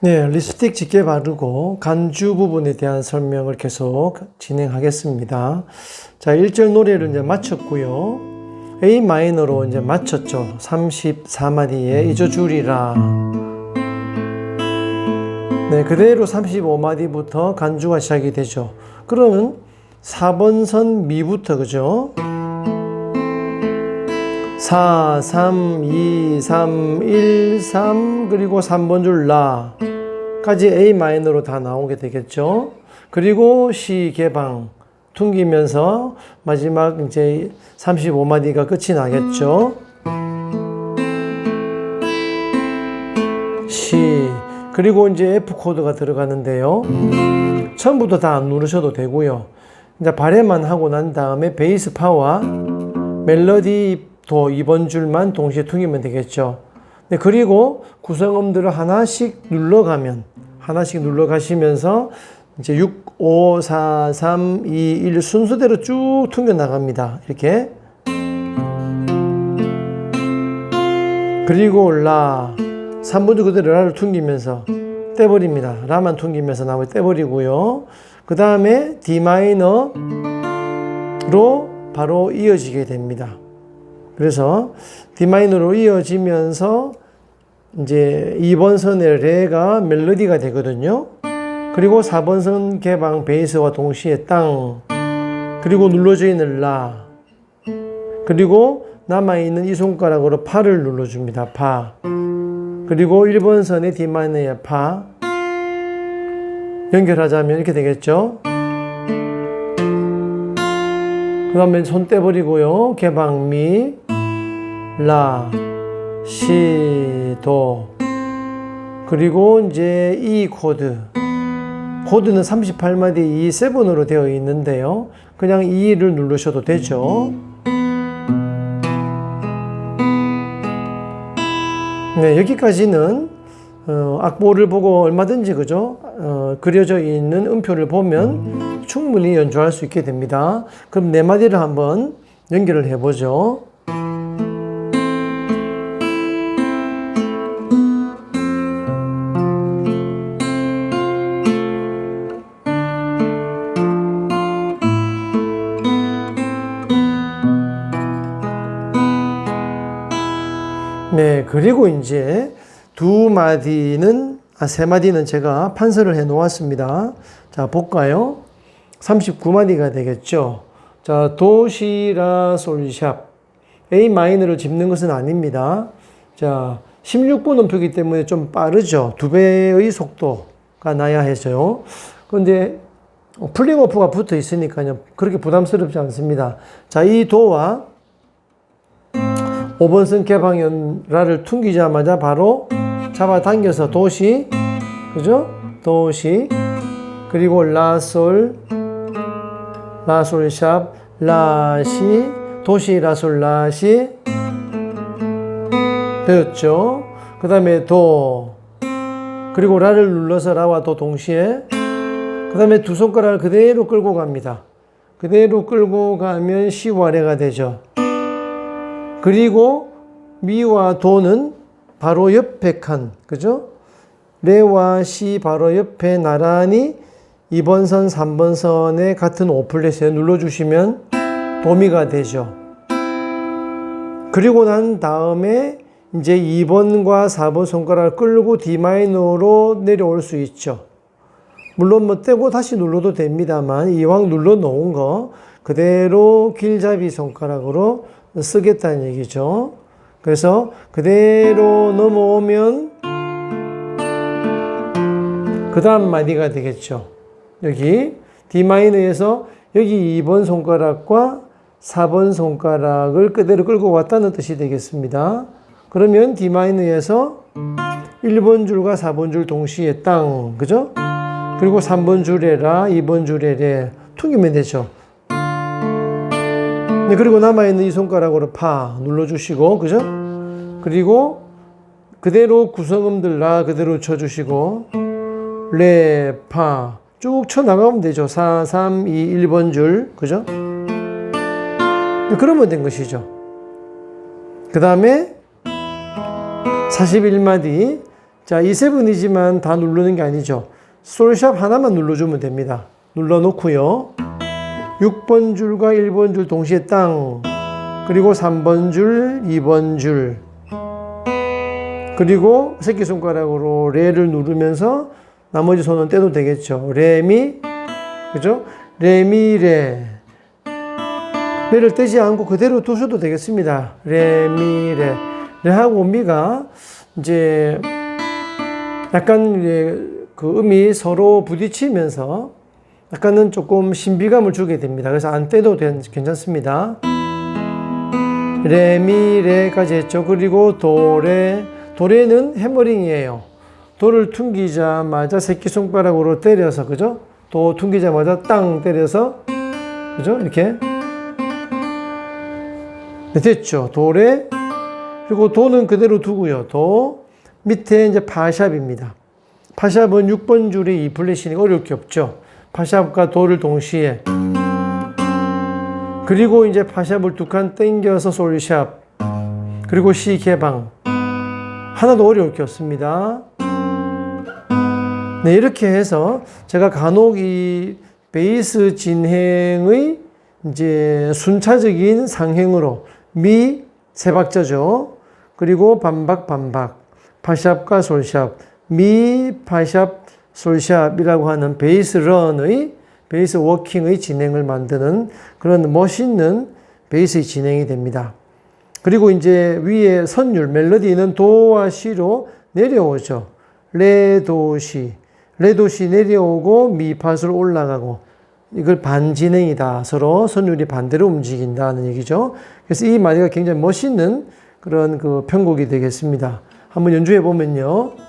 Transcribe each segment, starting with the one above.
네, 립스틱 짙게 바르고 간주 부분에 대한 설명을 계속 진행하겠습니다. 자, 1절 노래를 이제 마쳤고요. A 마이너로 이제 마쳤죠. 34마디에 이조 줄이라. 네, 그대로 35마디부터 간주가 시작이 되죠. 그러면 4번 선 미부터 그죠? 4, 3, 2, 3, 1, 3 그리고 3번 줄 라까지 A 마이너로 다 나오게 되겠죠. 그리고 C 개방 퉁기면서 마지막 이제 35마디가 끝이 나겠죠. C 그리고 이제 F 코드가 들어가는데요. 처음부터 다 안 누르셔도 되고요. 이제 발해만 하고 난 다음에 베이스 파와 멜로디 도 2번 줄만 동시에 퉁이면 되겠죠. 네, 그리고 구성음들을 하나씩 눌러가면 하나씩 눌러가시면서 이제 6, 5, 4, 3, 2, 1 순서대로 쭉 퉁겨 나갑니다. 이렇게 그리고 라 3분 줄 그대로 라를 퉁기면서 떼버립니다. 라만 퉁기면서 나머지 떼버리고요. 그 다음에 D 마이너로 바로 이어지게 됩니다. 그래서 D마이너로 이어지면서 이제 2번 선의 레가 멜로디가 되거든요. 그리고 4번 선 개방 베이스와 동시에 땅 그리고 눌러져 있는 라 그리고 남아있는 이 손가락으로 파를 눌러줍니다. 파 그리고 1번 선의 D마이너의 파 연결하자면 이렇게 되겠죠. 그 다음에 손 떼버리고요. 개방 미, 라, 시, 도. 그리고 이제 이 코드. 코드는 38마디 이 7으로 되어 있는데요. 그냥 2를 누르셔도 되죠. 네, 여기까지는 어, 악보를 보고 얼마든지 그죠? 어, 그려져 있는 음표를 보면 충분히 연주할 수 있게 됩니다. 그럼 네 마디를 한번 연결을 해보죠. 네, 그리고 이제 두 마디는, 아, 세 마디는 제가 판서를 해 놓았습니다. 자, 볼까요? 39마디가 되겠죠. 자, 도, 시, 라, 솔, 샵. A 마이너를 짚는 것은 아닙니다. 자, 16분 음표이기 때문에 좀 빠르죠. 두 배의 속도가 나야 해서요. 그런데 플링오프가 붙어 있으니까요. 그렇게 부담스럽지 않습니다. 자, 이 도와 5번선 개방연라를 퉁기자마자 바로 잡아당겨서 도시, 그죠? 도시, 그리고 라솔, 라솔샵, 라시, 도시, 라솔, 라시, 배웠죠? 그 다음에 도, 그리고 라를 눌러서 라와 도 동시에, 그 다음에 두 손가락을 그대로 끌고 갑니다. 그대로 끌고 가면 시와 레가 되죠. 그리고 미와 도는 바로 옆에 칸, 그죠? 레와 시 바로 옆에 나란히 2번 선, 3번 선에 같은 오플렛에 눌러주시면 도미가 되죠. 그리고 난 다음에 이제 2번과 4번 손가락을 끌고 D 마이너로 내려올 수 있죠. 물론 뭐 떼고 다시 눌러도 됩니다만 이왕 눌러 놓은 거 그대로 길잡이 손가락으로 쓰겠다는 얘기죠. 그래서 그대로 넘어오면 그 다음 마디가 되겠죠. 여기 D 마이너에서 여기 2번 손가락과 4번 손가락을 그대로 끌고 왔다는 뜻이 되겠습니다. 그러면 D 마이너에서 1번 줄과 4번 줄 동시에 땅, 그죠? 그리고 3번 줄에 라, 2번 줄에 레 퉁기면 되죠. 네, 그리고 남아있는 이 손가락으로 파 눌러주시고, 그죠? 그리고 그대로 구성음들 라 그대로 쳐주시고, 레, 파 쭉 쳐나가면 되죠. 4, 3, 2, 1번 줄, 그죠? 네, 그러면 된 것이죠. 그 다음에 41마디 자, E7이지만 다 누르는 게 아니죠. 솔샵 하나만 눌러주면 됩니다. 눌러놓고요. 6번 줄과 1번 줄 동시에 땅. 그리고 3번 줄, 2번 줄. 그리고 새끼손가락으로 레를 누르면서 나머지 손은 떼도 되겠죠. 레미, 그죠? 레미, 레. 레를 떼지 않고 그대로 두셔도 되겠습니다. 레미, 레. 레하고 미가 이제 약간 이제 그 음이 서로 부딪히면서 약간은 조금 신비감을 주게 됩니다. 그래서 안 떼도 된- 괜찮습니다. 레, 미, 레까지 했죠. 그리고 도, 레. 도레는 해머링이에요. 도를 퉁기자마자 새끼 손가락으로 때려서, 그죠? 도 퉁기자마자 땅 때려서, 그죠? 이렇게. 네, 됐죠. 도레. 그리고 도는 그대로 두고요. 도. 밑에 이제 파샵입니다. 파샵은 6번 줄에 이 플래시니 어려울 게 없죠. 파샵과 도를 동시에. 그리고 이제 파샵을 두 칸 땡겨서 솔샵. 그리고 시 개방. 하나도 어려울 게 없습니다. 네, 이렇게 해서 제가 간혹 이 베이스 진행의 이제 순차적인 상행으로 미 세 박자죠. 그리고 반박 반박 파샵과 솔샵 미 파샵 솔샵이라고 하는 베이스 런의 베이스 워킹의 진행을 만드는 그런 멋있는 베이스의 진행이 됩니다. 그리고 이제 위에 선율 멜로디는 도와 시로 내려오죠. 레, 도, 시. 레, 도, 시 내려오고 미, 팟으로 올라가고 이걸 반진행이다. 서로 선율이 반대로 움직인다는 얘기죠. 그래서 이 마디가 굉장히 멋있는 그런 그 편곡이 되겠습니다. 한번 연주해 보면요.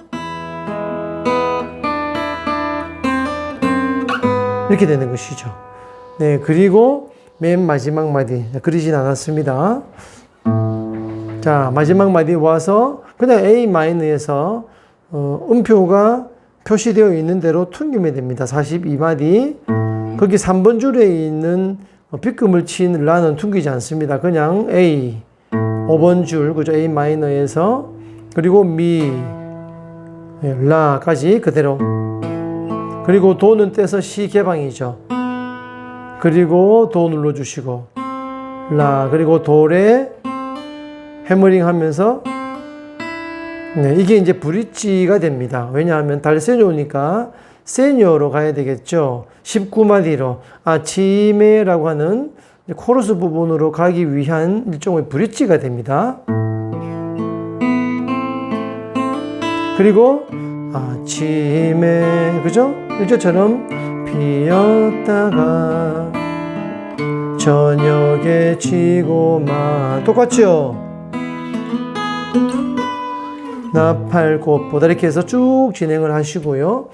이렇게 되는 것이죠. 네, 그리고 맨 마지막 마디. 그리진 않았습니다. 자, 마지막 마디 와서 그냥 A 마이너에서 어, 음표가 표시되어 있는 대로 퉁기면 됩니다. 42마디. 거기 3번 줄에 있는 B금을 친 라는 퉁기지 않습니다. 그냥 A. 5번 줄, 그죠? A 마이너에서 그리고 미, 예, 라까지 그대로. 그리고 도는 떼서 시 개방이죠. 그리고 도 눌러주시고 라 그리고 도레 해머링 하면서 네, 이게 이제 브릿지가 됩니다. 왜냐하면 달세뇨니까 세뇨로 가야 되겠죠. 19마디로 아치메라고 하는 코러스 부분으로 가기 위한 일종의 브릿지가 됩니다. 그리고 아침에 그죠? 일조처럼 피었다가 저녁에 지고만 똑같죠? 나팔꽃보다 이렇게 해서 쭉 진행을 하시고요.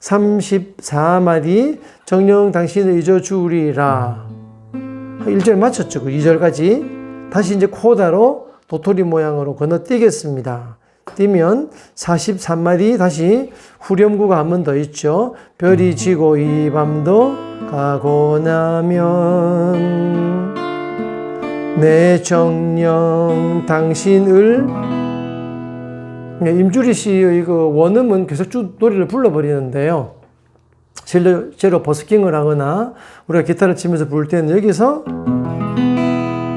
34마디 정령 당신을 잊어주리라 1절 맞췄죠. 그 2절까지 다시 이제 코다로 도토리 모양으로 건너뛰겠습니다. 뛰면 43마디 다시 후렴구가 한 번 더 있죠. 별이 지고 이 밤도 가고 나면 내 정령 당신을 네, 임주리 씨의 그 원음은 계속 쭉 노래를 불러버리는데요. 실제로 버스킹을 하거나 우리가 기타를 치면서 부를 때는 여기서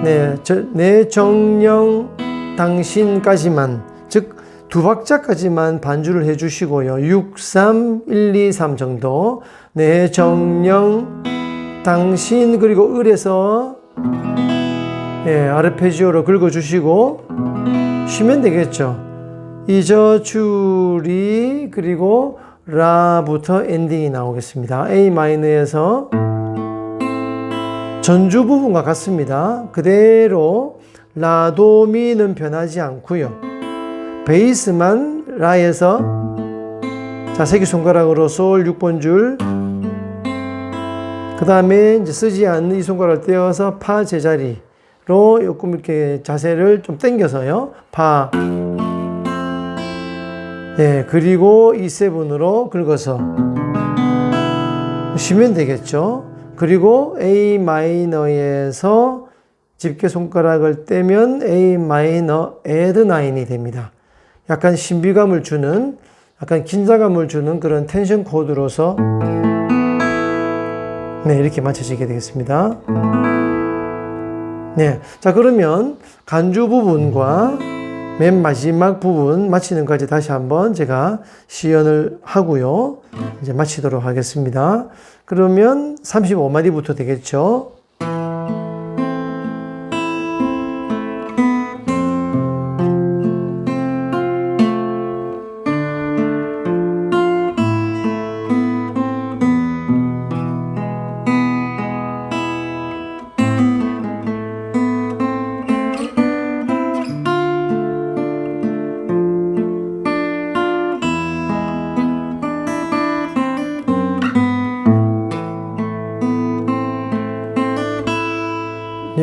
네, 저, 내 정령 당신까지만 즉 두 박자까지만 반주를 해주시고요. 6, 3, 1, 2, 3 정도 내 정령 당신 그리고 을에서 예, 아르페지오로 긁어주시고 쉬면 되겠죠. 잊어주리 그리고 라부터 엔딩이 나오겠습니다. A 마이너에서 전주 부분과 같습니다. 그대로 라도미는 변하지 않고요. 베이스만 라에서 자 새끼 손가락으로 솔 6번 줄. 그 다음에 이제 쓰지 않는 이 손가락을 떼어서 파 제자리로 조금 이렇게 자세를 좀 당겨서요. 파. 네, 그리고 E7으로 긁어서 쉬면 되겠죠. 그리고 A 마이너에서 집게 손가락을 떼면 A 마이너 에드 나인이 됩니다. 약간 신비감을 주는 약간 긴장감을 주는 그런 텐션 코드로서 네, 이렇게 맞춰지게 되겠습니다. 네. 자, 그러면 간주 부분과 맨 마지막 부분 마치는 까지 다시 한번 제가 시연을 하고요. 이제 마치도록 하겠습니다. 그러면 35마디부터 되겠죠.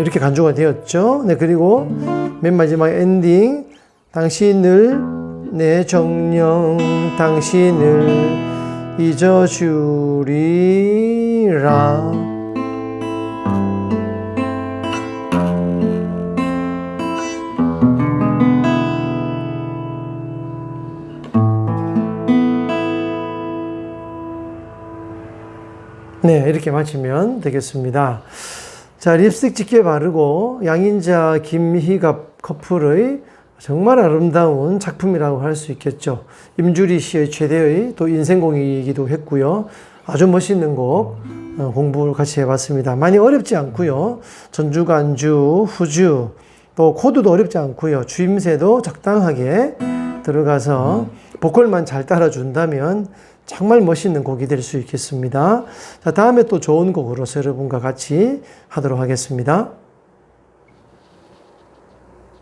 이렇게 간주가 되었죠. 네, 그리고 맨 마지막 엔딩. 당신을, 내 정령, 당신을 잊어주리라. 네, 이렇게 마치면 되겠습니다. 자, 립스틱 짙게 바르고 양인자 김희갑 커플의 정말 아름다운 작품이라고 할 수 있겠죠. 임주리 씨의 최대의 또 인생공이기도 했고요. 아주 멋있는 곡 어, 공부를 같이 해봤습니다. 많이 어렵지 않고요. 전주, 간주, 후주 또 코드도 어렵지 않고요. 주임새도 적당하게 들어가서 보컬만 잘 따라준다면 정말 멋있는 곡이 될 수 있겠습니다. 자, 다음에 또 좋은 곡으로서 여러분과 같이 하도록 하겠습니다.